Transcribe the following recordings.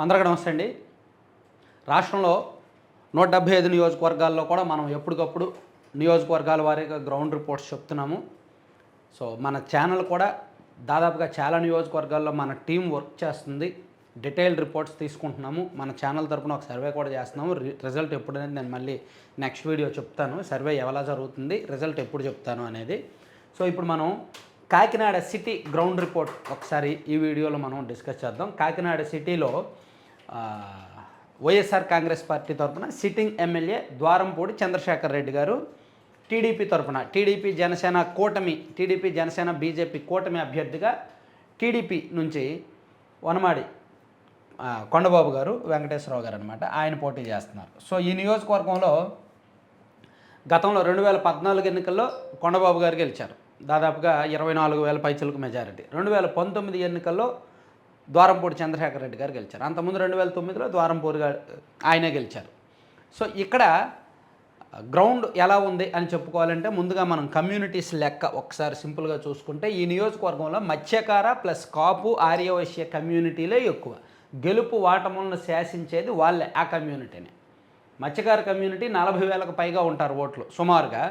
అందరికీ నమస్తే అండి. రాష్ట్రంలో నూట డెబ్బై ఐదు నియోజకవర్గాల్లో కూడా మనం ఎప్పటికప్పుడు నియోజకవర్గాల వారీగా గ్రౌండ్ రిపోర్ట్స్ చెప్తున్నాము. సో మన ఛానల్ కూడా దాదాపుగా చాలా నియోజకవర్గాల్లో మన టీం వర్క్ చేస్తుంది. డీటెయిల్డ్ రిపోర్ట్స్ తీసుకుంటున్నాము. మన ఛానల్ తరపున ఒక సర్వే కూడా చేస్తున్నాము. రి- రిజల్ట్ ఎప్పుడనేది నేను మళ్ళీ నెక్స్ట్ వీడియో చెప్తాను. సర్వే ఎలా జరుగుతుంది రిజల్ట్ ఎప్పుడు చెప్తాను అనేది. సో ఇప్పుడు మనం కాకినాడ సిటీ గ్రౌండ్ రిపోర్ట్ ఒకసారి ఈ వీడియోలో మనం డిస్కస్ చేద్దాం. కాకినాడ సిటీలో Y S R Congress party తరఫున sitting MLA Dwarampudi Chandrasekhar Reddy garu TDP తరఫున టీడీపీ జనసేన కూటమి టీడీపీ జనసేన బీజేపీ కూటమి అభ్యర్థిగా టీడీపీ నుంచి వనమాడి కొండబాబు గారు వెంకటేశ్వరరావు గారు అనమాట ఆయన పోటీ చేస్తున్నారు. సో ఈ నియోజకవర్గంలో గతంలో రెండు వేల పద్నాలుగు ఎన్నికల్లో కొండబాబు గారు గెలిచారు. దాదాపుగా ఇరవై నాలుగు వేల పైచలకు మెజారిటీ. రెండు వేల పంతొమ్మిది ఎన్నికల్లో ద్వారంపూడి చంద్రశేఖర్ రెడ్డి గారు గెలిచారు. అంతకుముందు రెండు వేల తొమ్మిదిలో ద్వారంపూడి గారు ఆయనే గెలిచారు. సో ఇక్కడ గ్రౌండ్ ఎలా ఉంది అని చెప్పుకోవాలంటే ముందుగా మనం కమ్యూనిటీస్ లెక్క ఒకసారి సింపుల్గా చూసుకుంటే ఈ నియోజకవర్గంలో మత్స్యకార ప్లస్ కాపు ఆర్యవైశ్య కమ్యూనిటీలే ఎక్కువ. గెలుపు వాటములను శాసించేది వాళ్ళే ఆ కమ్యూనిటీనే. మత్స్యకార కమ్యూనిటీ నలభై వేలకు పైగా ఉంటారు ఓట్లు సుమారుగా.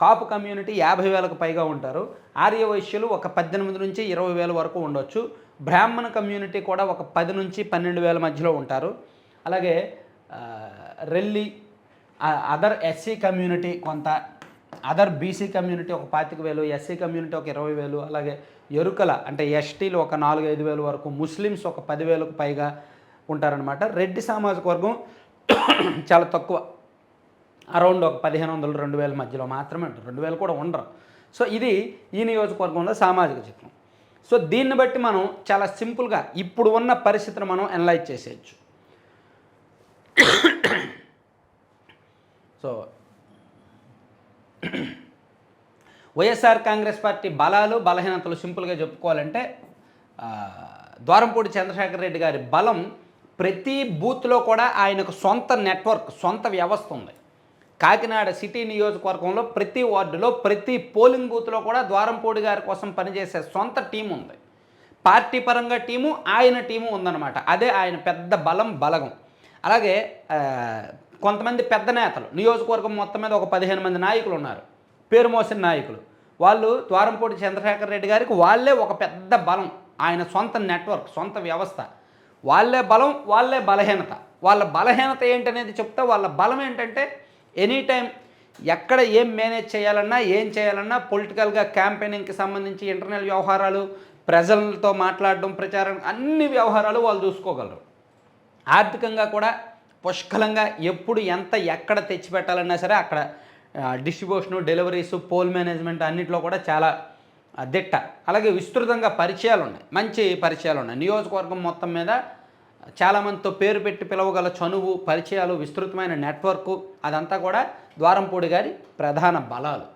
కాపు కమ్యూనిటీ యాభై వేలకు పైగా ఉంటారు. ఆర్య వైశ్యులు ఒక పద్దెనిమిది నుంచి ఇరవై వేల వరకు ఉండొచ్చు. బ్రాహ్మణ కమ్యూనిటీ కూడా ఒక పది నుంచి పన్నెండు వేల మధ్యలో ఉంటారు. అలాగే రెల్లి అదర్ ఎస్సీ కమ్యూనిటీ కొంత అదర్ బీసీ కమ్యూనిటీ ఒక పాతిక వేలు ఎస్సీ కమ్యూనిటీ ఒక ఇరవై వేలు అలాగే ఎరుకల అంటే ఎస్టీలు ఒక నాలుగు ఐదు వేలు వరకు ముస్లిమ్స్ ఒక పదివేలకు పైగా ఉంటారనమాట రెడ్డి సామాజిక వర్గం చాలా తక్కువ. అరౌండ్ ఒక పదిహేను వందలు రెండు వేల మధ్యలో మాత్రమే ఉంటుంది. రెండు వేలు కూడా ఉండరు. సో ఇది ఈ నియోజకవర్గంలో సామాజిక చిత్రం. సో దీన్ని బట్టి మనం చాలా సింపుల్గా ఇప్పుడు ఉన్న పరిస్థితిని మనం అనలైజ్ చేసేయచ్చు. సో వైఎస్ఆర్ కాంగ్రెస్ పార్టీ బలాలు బలహీనతలు సింపుల్గా చెప్పుకోవాలంటే ద్వారంపూడి చంద్రశేఖర్ రెడ్డి గారి బలం ప్రతి బూత్లో కూడా ఆయనకు సొంత నెట్వర్క్ సొంత వ్యవస్థ ఉంది. కాకినాడ సిటీ నియోజకవర్గంలో ప్రతి వార్డులో ప్రతి పోలింగ్ బూత్లో కూడా ద్వారంపూడి గారి కోసం పనిచేసే సొంత టీం ఉంది. పార్టీ పరంగా టీము ఆయన టీము ఉందన్నమాట. అదే ఆయన పెద్ద బలం బలగం. అలాగే కొంతమంది పెద్ద నేతలు. నియోజకవర్గం మొత్తం మీద ఒక పదిహేను మంది నాయకులు ఉన్నారు. పేరు మోసిన నాయకులు. వాళ్ళు ద్వారంపూడి చంద్రశేఖర్ రెడ్డి గారికి వాళ్ళే ఒక పెద్ద బలం. ఆయన సొంత నెట్వర్క్ సొంత వ్యవస్థ. వాళ్ళే బలం వాళ్ళే బలహీనత. వాళ్ళ బలహీనత ఏంటనేది చెప్తే వాళ్ళ బలం ఏంటంటే ఎనీ టైం ఎక్కడ ఏం మేనేజ్ చేయాలన్నా ఏం చేయాలన్నా పొలిటికల్గా క్యాంపెయినింగ్కి సంబంధించి ఇంటర్నల్ వ్యవహారాలు ప్రజలతో మాట్లాడడం ప్రచారం అన్ని వ్యవహారాలు వాళ్ళు చూసుకోగలరు. ఆర్థికంగా కూడా పుష్కలంగా ఎప్పుడు ఎంత ఎక్కడ తెచ్చిపెట్టాలన్నా సరే అక్కడ డిస్ట్రిబ్యూషను డెలివరీస్ పోల్ మేనేజ్మెంట్ అన్నింటిలో కూడా చాలా దిట్ట. అలాగే విస్తృతంగా పరిచయాలు ఉన్నాయి మంచి పరిచయాలు ఉన్నాయి నియోజకవర్గం మొత్తం మీద చాలామందితో పేరు పెట్టి పిలవగల చనువు పరిచయాలు విస్తృతమైన నెట్వర్క్ అదంతా కూడా ద్వారంపూడి గారి ప్రధాన బలాలు.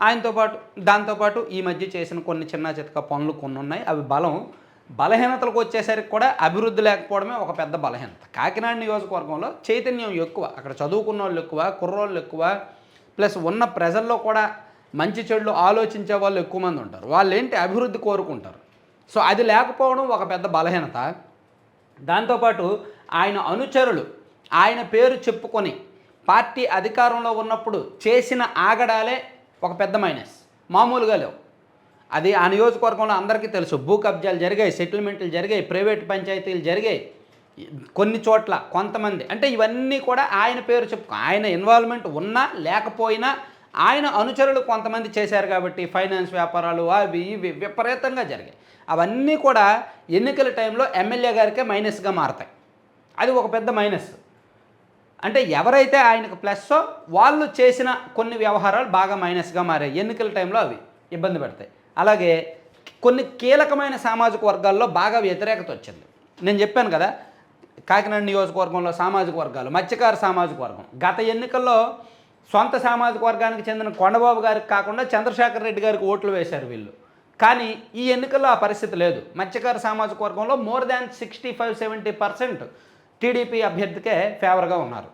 ఆయనతో పాటు దాంతోపాటు ఈ మధ్య చేసిన కొన్ని చిన్న చితక పనులు కొన్ని ఉన్నాయి. అవి బలం బలహీనతలకు వచ్చేసరికి కూడా అభివృద్ధి లేకపోవడమే ఒక పెద్ద బలహీనత. కాకినాడ నియోజకవర్గంలో చైతన్యం ఎక్కువ అక్కడ చదువుకున్న వాళ్ళు ఎక్కువ కుర్రోళ్ళు ఎక్కువ ప్లస్ ఉన్న ప్రజల్లో కూడా మంచి చెడులు ఆలోచించే వాళ్ళు ఎక్కువ మంది ఉంటారు. వాళ్ళు ఏంటి అభివృద్ధి కోరుకుంటారు? సో అది లేకపోవడం ఒక పెద్ద బలహీనత. దాంతోపాటు ఆయన అనుచరులు ఆయన పేరు చెప్పుకొని పార్టీ అధికారంలో ఉన్నప్పుడు చేసిన ఆగడాలే ఒక పెద్ద మైనస్. మామూలుగా లేవు. అది ఆ నియోజకవర్గంలో అందరికీ తెలుసు. భూ కబ్జాలు జరిగాయి సెటిల్మెంట్లు జరిగాయి ప్రైవేట్ పంచాయతీలు జరిగాయి. కొన్ని చోట్ల కొంతమంది. అంటే ఇవన్నీ కూడా ఆయన పేరు చెప్పుకో ఆయన ఇన్వాల్వ్మెంట్ ఉన్నా లేకపోయినా ఆయన అనుచరులు కొంతమంది చేశారు కాబట్టి ఫైనాన్స్ వ్యాపారాలు అవి ఇవి విపరీతంగా జరిగాయి. అవన్నీ కూడా ఎన్నికల టైంలో ఎమ్మెల్యే గారికే మైనస్గా మారతాయి. అది ఒక పెద్ద మైనస్. అంటే ఎవరైతే ఆయనకు ప్లస్సో వాళ్ళు చేసిన కొన్ని వ్యవహారాలు బాగా మైనస్గా మారాయి. ఎన్నికల టైంలో అవి ఇబ్బంది పెడతాయి. అలాగే కొన్ని కీలకమైన సామాజిక వర్గాల్లో బాగా వ్యతిరేకత వచ్చింది. నేను చెప్పాను కదా కాకినాడ నియోజకవర్గంలో సామాజిక వర్గాలు మత్స్యకార సామాజిక వర్గం. గత ఎన్నికల్లో సొంత సామాజిక వర్గానికి చెందిన కొండబాబు గారికి కాకుండా చంద్రశేఖర్ రెడ్డి గారికి ఓట్లు వేశారు వీళ్ళు. కానీ ఈ ఎన్నికల్లో ఆ పరిస్థితి లేదు. మత్స్యకార సామాజిక వర్గంలో more than sixty five seventy percent TDP అభ్యర్థికే ఫేవర్గా ఉన్నారు.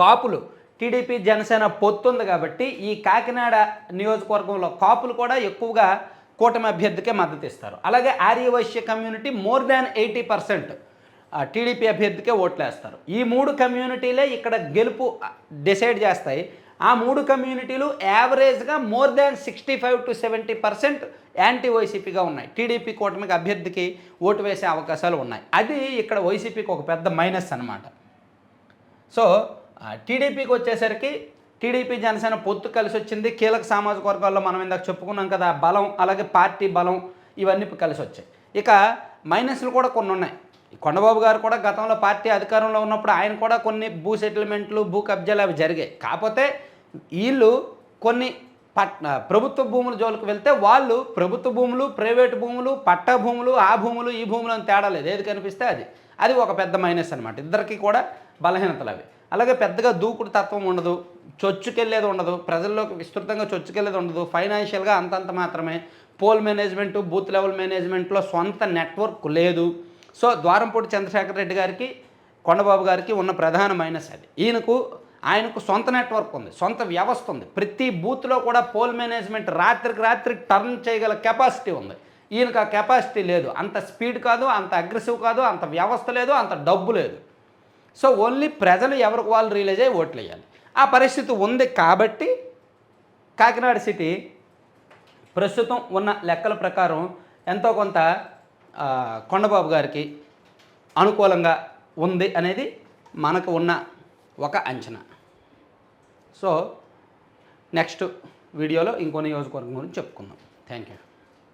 కాపులు. టీడీపీ జనసేన పొత్తుంది కాబట్టి ఈ కాకినాడ నియోజకవర్గంలో కాపులు కూడా ఎక్కువగా కూటమి అభ్యర్థికే మద్దతు ఇస్తారు. అలాగే Aryavysya community more than eighty percent TDP అభ్యర్థికే ఓట్లేస్తారు. ఈ మూడు కమ్యూనిటీలే ఇక్కడ గెలుపు డిసైడ్ చేస్తాయి. ఆ మూడు కమ్యూనిటీలు యావరేజ్గా more than sixty five to seventy percent anti వైసీపీగా ఉన్నాయి. టీడీపీ కూటమికి అభ్యర్థికి ఓటు వేసే అవకాశాలు ఉన్నాయి. అది ఇక్కడ వైసీపీకి ఒక పెద్ద మైనస్ అన్నమాట. సో టీడీపీకి వచ్చేసరికి టీడీపీ జనసేన పొత్తు కలిసి వచ్చింది. కీలక సామాజిక వర్గాల్లో మనం ఇందాక చెప్పుకున్నాం కదా బలం అలాగే పార్టీ బలం ఇవన్నీ కలిసి వచ్చాయి. ఇక మైనస్లు కూడా కొన్ని ఉన్నాయి కొండబాబు గారు కూడా గతంలో పార్టీ అధికారంలో ఉన్నప్పుడు ఆయన కూడా కొన్ని భూ సెటిల్మెంట్లు భూ కబ్జాలు అవి జరిగాయి. కాకపోతే వీళ్ళు కొన్ని పట్ ప్రభుత్వ భూముల జోలికి వెళ్తే వాళ్ళు ప్రభుత్వ భూములు ప్రైవేటు భూములు పట్టా భూములు ఆ భూములు ఈ భూములు అని తేడా లేదు. ఏది కనిపిస్తే అది. అది ఒక పెద్ద మైనస్ అనమాట ఇద్దరికి కూడా బలహీనతలు అవి. అలాగే పెద్దగా దూకుడు తత్వం ఉండదు చొచ్చుకెళ్ళేది ఉండదు ప్రజల్లోకి విస్తృతంగా చొచ్చుకెళ్ళేది ఉండదు. ఫైనాన్షియల్గా అంతంత మాత్రమే. పోల్ మేనేజ్మెంటు బూత్ లెవెల్ మేనేజ్మెంట్లో సొంత నెట్వర్క్ లేదు. సో ద్వారంపూడి చంద్రశేఖర్ రెడ్డి గారికి కొండబాబు గారికి ఉన్న ప్రధాన మైనస్ అది. ఈయనకు ఆయనకు సొంత నెట్వర్క్ ఉంది సొంత వ్యవస్థ ఉంది. ప్రతి బూత్లో కూడా పోల్ మేనేజ్మెంట్ రాత్రికి రాత్రికి టర్న్ చేయగల కెపాసిటీ ఉంది. ఈయనకు ఆ కెపాసిటీ లేదు. అంత స్పీడ్ కాదు అంత అగ్రెసివ్ కాదు అంత వ్యవస్థ లేదు అంత డబ్బు లేదు. సో ఓన్లీ ప్రజలు ఎవరికి వాళ్ళు రియలైజ్ అయ్యి ఓట్లు వేయాలి. ఆ పరిస్థితి ఉంది కాబట్టి కాకినాడ సిటీ ప్రస్తుతం ఉన్న లెక్కల ప్రకారం ఎంతో కొంత కొండబాబు గారికి అనుకూలంగా ఉంది అనేది మనకు ఉన్న ఒక అంచనా. సో నెక్స్ట్ వీడియోలో ఇంకో నియోజకవర్గం గురించి చెప్పుకుందాం. Thank you